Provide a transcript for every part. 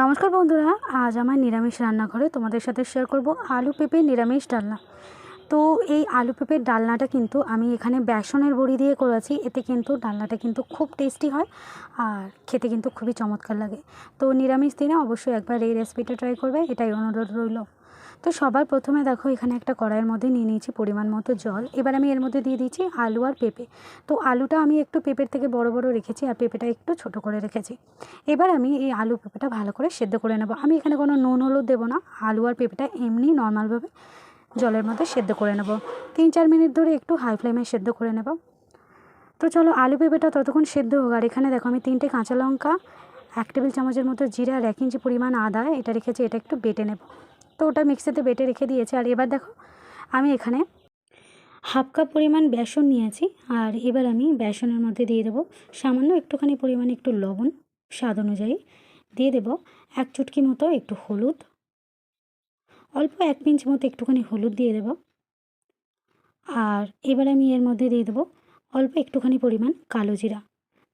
নমস্কার বন্ধুরা, আজ আমার নিরামিষ রান্নাঘরে তোমাদের সাথে শেয়ার করব আলু পেঁপে নিরামিষ ডালনা। তো এই আলু পেঁপের ডালনাটা কিন্তু আমি এখানে বেসনের বড়ি দিয়ে করেছি, এতে কিন্তু ডালনাটা কিন্তু খুব টেস্টি হয় আর খেতে কিন্তু খুবই চমৎকার লাগে। তো নিরামিষ দিনে অবশ্যই একবার এই রেসিপিটা ট্রাই করবে, এটাই অনুরোধ রইল। তো সবার প্রথমে দেখো এখানে একটা কড়াইয়ের মধ্যে নিয়ে নিয়েছি পরিমাণ মতো জল। এবার আমি এর মধ্যে দিয়ে দিয়েছি আলু আর পেঁপে। তো আলুটা আমি একটু পেঁপের থেকে বড় বড় রেখেছি আর পেঁপেটা একটু ছোট করে রেখেছি। এবার আমি এই আলু পেঁপেটা ভালো করে সেদ্ধ করে নেব। আমি এখানে কোনো নুন হলুদ দেবো না। আলু আর পেঁপেটা এমনি নর্মালভাবে জলের মধ্যে সেদ্ধ করে নেব। তিন চার মিনিট ধরে একটু হাই ফ্লেমে সেদ্ধ করে নেব। তো চলো আলু পেঁপেটা ততক্ষণ সেদ্ধ হোক। আর এখানে দেখো আমি তিনটে কাঁচা লঙ্কা, এক টেবিল চামচের মতো জিরা আর এক ইঞ্চি পরিমাণ আদা এটা রেখেছি। এটা একটু বেটে নেব। তো ওটা মিক্সিতে বেটে রেখে দিয়েছি। আর এবার দেখো, আমি এখানে হাফ কাপ পরিমাণ বেসন নিয়েছি। আর এবার আমি বেসনের মধ্যে দিয়ে দেবো সামান্য একটুখানি পরিমাণে একটু লবণ, স্বাদ অনুযায়ী। দিয়ে দেব এক চুটকি মতো একটু হলুদ। অল্প এক পিঞ্চ মতো একটুখানি হলুদ দিয়ে দেব। আর এবার আমি এর মধ্যে দিয়ে দেবো অল্প একটুখানি পরিমাণ কালো জিরা।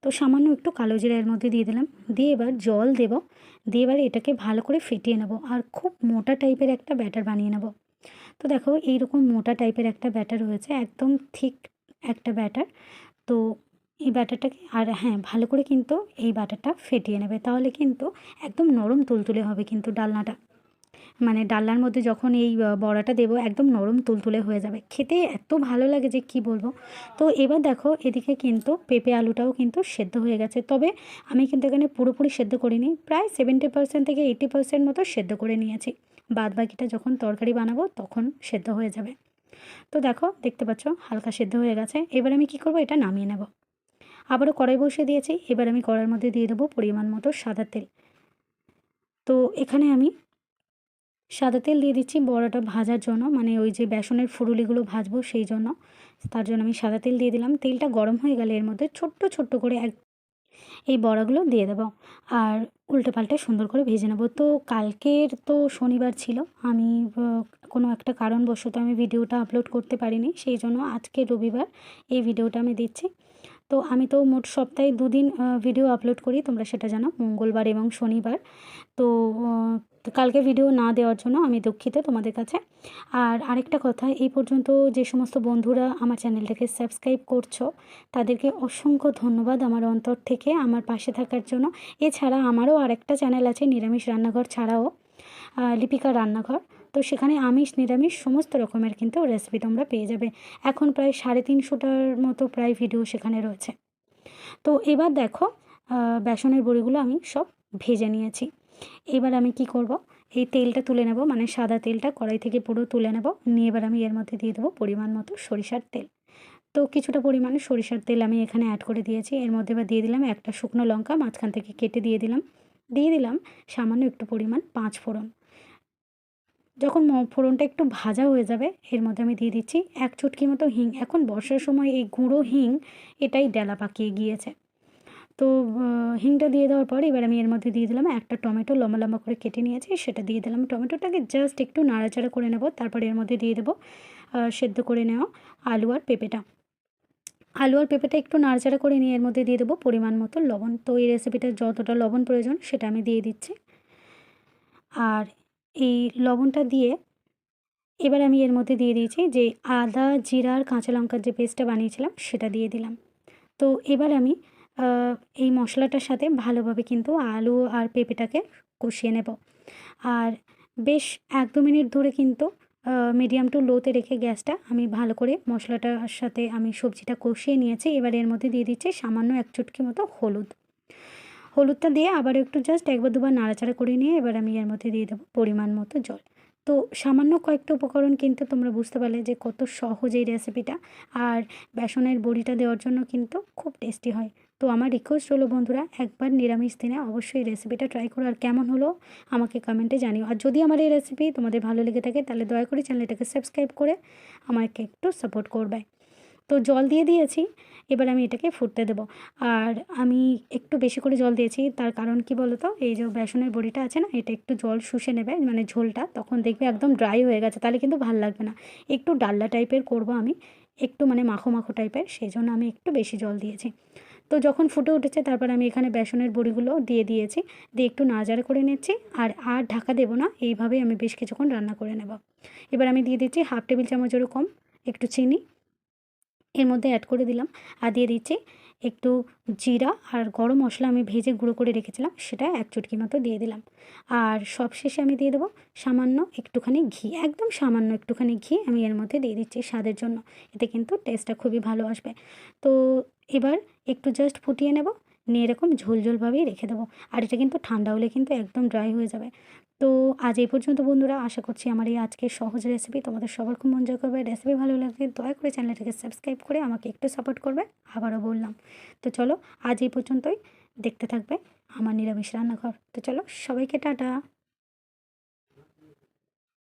তো সামান্য একটু কালো জিরা এর মধ্যে দিয়ে দিলাম। দিয়ে এবার জল দেব। দিয়ে এবার এটাকে ভালো করে ফেটিয়ে নেব আর খুব মোটা টাইপের একটা ব্যাটার বানিয়ে নেব। তো দেখো এইরকম মোটা টাইপের একটা ব্যাটার হয়েছে একদম ঠিক একটা ব্যাটার। তো এই ব্যাটারটাকে আর হ্যাঁ ভালো করে কিন্তু এই ব্যাটারটা ফেটিয়ে নেবে। তাহলে কিন্তু একদম নরম তুলতুলে হবে কিন্তু ডালনাটা। মানে ডালনার মধ্যে যখন এই বড়াটা দেবো, একদম নরম তুলতুলে হয়ে যাবে। খেতে এত ভালো লাগে যে কি বলব। তো এবার দেখো, এদিকে কিন্তু পেঁপে আলুটাও কিন্তু সেদ্ধ হয়ে গেছে। তবে আমি কিন্তু এখানে পুরোপুরি সেদ্ধ করিনি। প্রায় সেভেন্টি পার্সেন্ট থেকে এইটি পার্সেন্ট মতো সেদ্ধ করে নিয়েছি। বাদ বাকিটা যখন তরকারি বানাবো, তখন সেদ্ধ হয়ে যাবে। তো দেখো, দেখতে পাচ্ছ, হালকা সেদ্ধ হয়ে গেছে। এবার আমি কি করব, এটা নামিয়ে নেব। আবারও কড়াই বসিয়ে দিয়েছি। এবার আমি কড়াইয়ের মধ্যে দিয়ে দেবো পরিমাণ মতো সাদা তেল। তো এখানে আমি সাদা তেল দিয়ে দিচ্ছি, বড়াটা ভাজার জন্য। মানে ওই যে বেসনের ফুরুলিগুলো ভাজবো সেই জন্য। তার জন্য আমি সাদা তেল দিয়ে দিলাম। তেলটা গরম হয়ে গেলে এর মধ্যে ছোট্ট ছোট্ট করে এক এই বড়াগুলো দিয়ে দেবো। আর উল্টে পাল্টে সুন্দর করে ভেজে নেব। তো কালকের তো শনিবার ছিল। আমি কোনো একটা কারণবশত আমি ভিডিওটা আপলোড করতে পারিনি। সেই জন্য আজকে রবিবার এই ভিডিওটা আমি দিচ্ছি। তো আমি তো মোট সপ্তাহে দুদিন ভিডিও আপলোড করি। তোমরা সেটা জানো, মঙ্গলবার এবং শনিবার। তো কালকে ভিডিও না দেওয়ার জন্য আমি দুঃখিত তোমাদের কাছে। আর আরেকটা কথা, এই পর্যন্ত যে সমস্ত বন্ধুরা আমার চ্যানেলটাকে সাবস্ক্রাইব করছ, তাদেরকে অসংখ্য ধন্যবাদ আমার অন্তর থেকে, আমার পাশে থাকার জন্য। এছাড়া আমারও আরেকটা চ্যানেল আছে, নিরামিষ রান্নাঘর ছাড়াও লিপিকা রান্নাঘর। তো সেখানে আমিষ, নিরামিষ সমস্ত রকমের কিন্তু রেসিপি তোমরা পেয়ে যাবে। এখন প্রায় সাড়ে তিনশোটার মতো প্রায় ভিডিও সেখানে রয়েছে। তো এবার দেখো বেসনের বড়িগুলো আমি সব ভেজে নিয়েছি। এবার আমি কি করব? এই তেলটা তুলে নেব মানে সাদা তেলটা কড়াই থেকে পুরো তুলে নেব। নিয়ে এবার আমি এর মধ্যে দিয়ে দেবো পরিমাণ মতো সরিষার তেল। তো কিছুটা পরিমাণে সরিষার তেল আমি এখানে অ্যাড করে দিয়েছি। এর মধ্যে এবার দিয়ে দিলাম একটা শুকনো লঙ্কা, মাঝখান থেকে কেটে দিয়ে দিলাম। দিয়ে দিলাম সামান্য একটু পরিমাণ পাঁচ ফোড়ন। যখন ফোড়নটা একটু ভাজা হয়ে যাবে, এর মধ্যে আমি দিয়ে দিচ্ছি এক চুটকি মতো হিং। এখন বর্ষার সময় এই গুঁড়ো হিং এটাই ডেলা পাকিয়ে গিয়েছে। তো হিংটা দিয়ে দেওয়ার পর এবার আমি এর মধ্যে দিয়ে দিলাম একটা টমেটো লম্বা লম্বা করে কেটে নিয়েছি, সেটা দিয়ে দিলাম টমেটোটাকে জাস্ট একটু নাড়াচাড়া করে নেব, তারপর এর মধ্যে দিয়ে দেবো সেদ্ধ করে নেওয়া আলু আর পেঁপেটা। আলু আর পেঁপেটা একটু নাড়াচাড়া করে নিয়ে এর মধ্যে দিয়ে দেবো পরিমাণ মতো লবণ। তো এই রেসিপিটা যতটা লবণ প্রয়োজন সেটা আমি দিয়ে দিচ্ছি। আর এই লবণটা দিয়ে এবার আমি এর মধ্যে দিয়ে দিয়েছি যে আদা জিরার কাঁচা লঙ্কার যে পেস্টটা বানিয়েছিলাম সেটা দিয়ে দিলাম। তো এবার আমি এই মশলাটার সাথে ভালোভাবে কিন্তু আলু আর পেঁপেটাকে কষিয়ে নেব। আর বেশ এক দু মিনিট ধরে কিন্তু মিডিয়াম টু লোতে রেখে গ্যাসটা আমি ভালো করে মশলাটার সাথে আমি সবজিটা কষিয়ে নিয়েছি। এবার এর মধ্যে দিয়ে দিচ্ছি সামান্য এক চুটকি মতো হলুদ। হলুদটা দিয়ে আবার একটু জাস্ট একবার দুবার নাড়াচাড়া করে নিয়ে এবার আমি এর মধ্যে দিয়ে দেবো পরিমাণ মতো জল। তো সামান্য কয়েকটা উপকরণ কিন্তু তোমরা বুঝতে পারলে যে কত সহজ এই রেসিপিটা আর বেসনের বড়িটা দেওয়ার জন্য কিন্তু খুব টেস্টি হয়। তো আমার রিকোয়েস্ট হলো বন্ধুরা, একবার নিরামিষ দিনে অবশ্যই রেসিপিটা ট্রাই করো আর কেমন হলো আমাকে কমেন্টে জানিও। আর যদি আমার এই রেসিপি তোমাদের ভালো লেগে থাকে তাহলে দয়া করে চ্যানেলটাকে সাবস্ক্রাইব করে আমাকে একটু সাপোর্ট করবে। তো জল দিয়ে দিয়েছি, এবার আমি এটাকে ফুটতে দেবো। আর আমি একটু বেশি করে জল দিয়েছি, তার কারণ কি বলতো, এই যে বেসনের বড়িটা আছে না, এটা একটু জল শুষে নেবে মানে ঝোলটা, তখন দেখবে একদম ড্রাই হয়ে গেছে, তাহলে কিন্তু ভালো লাগবে না। একটু ডাল্লা টাইপের করব আমি, একটু মানে মাখো মাখো টাইপের সেই জন্য আমি একটু বেশি জল দিয়েছি। তো যখন ফুটে উঠেছে, তারপর আমি এখানে বেসনের বড়িগুলো দিয়ে দিয়েছি, দিয়ে একটু নাড়াচাড়া করে নিচ্ছি, আর আর ঢাকা দেবো না, এইভাবেই আমি বেশ কিছুক্ষণ রান্না করে নেব। এবার আমি দিয়ে দিচ্ছি হাফ টেবিল চামচেরও কম, একটু চিনি এর মধ্যে অ্যাড করে দিলাম। আর দিয়ে দিচ্ছি একটু জিরা আর গরম মশলা আমি ভেজে গুঁড়ো করে রেখেছিলাম, সেটা এক চুটকি মতো দিয়ে দিলাম। আর সবশেষে আমি দিয়ে দেবো সামান্য একটুখানি ঘি, একদম সামান্য একটুখানি ঘি আমি এর মধ্যে দিয়ে দিচ্ছি স্বাদের জন্য। এতে কিন্তু টেস্টটা খুবই ভালো আসবে। তো এবার একটু জাস্ট ফুটিয়ে নেব। নিয়ে এরকম ঝোলঝোলভাবেই রেখে দেবো। আর এটা কিন্তু ঠান্ডা হলে কিন্তু একদম ড্রাই হয়ে যাবে। তো আজ এই পর্যন্ত বন্ধুরা, আশা করছি আমার এই আজকে সহজ রেসিপি তোমাদের সবার খুব মন জয় করবে। রেসিপি ভালো লাগবে দয়া করে চ্যানেলটাকে সাবস্ক্রাইব করে আমাকে একটু সাপোর্ট করবে, আবারও বললাম। তো চলো, আজ এই পর্যন্তই। দেখতে থাকবে আমার নিরামিষ রান্নাঘর। তো চলো, সবাইকে টাটা।